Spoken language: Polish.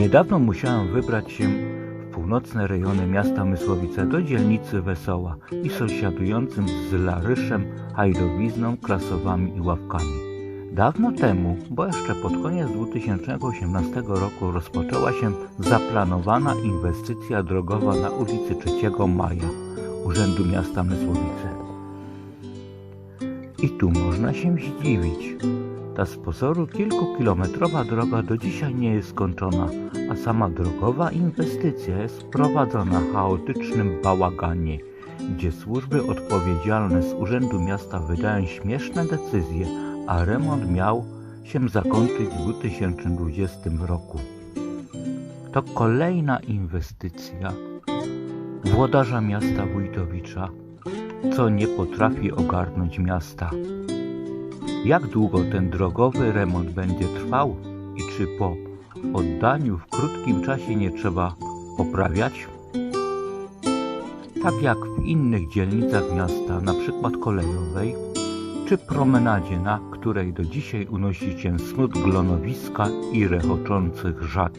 Niedawno musiałem wybrać się w północne rejony miasta Mysłowice do dzielnicy Wesoła i sąsiadującym z Laryszem Hajdowizną, Krasowami i Ławkami. Dawno temu, bo jeszcze pod koniec 2018 roku rozpoczęła się zaplanowana inwestycja drogowa na ulicy 3 Maja Urzędu Miasta Mysłowice. I tu można się zdziwić. Ta z pozoru kilkukilometrowa droga do dzisiaj nie jest skończona, a sama drogowa inwestycja jest prowadzona w chaotycznym bałaganie, gdzie służby odpowiedzialne z Urzędu Miasta wydają śmieszne decyzje, a remont miał się zakończyć w 2020 roku. To kolejna inwestycja włodarza miasta Wójtowicza, co nie potrafi ogarnąć miasta. Jak długo ten drogowy remont będzie trwał i czy po oddaniu w krótkim czasie nie trzeba poprawiać? Tak jak w innych dzielnicach miasta, na przykład kolejowej, czy promenadzie, na której do dzisiaj unosi się smut glonowiska i rechoczących żab.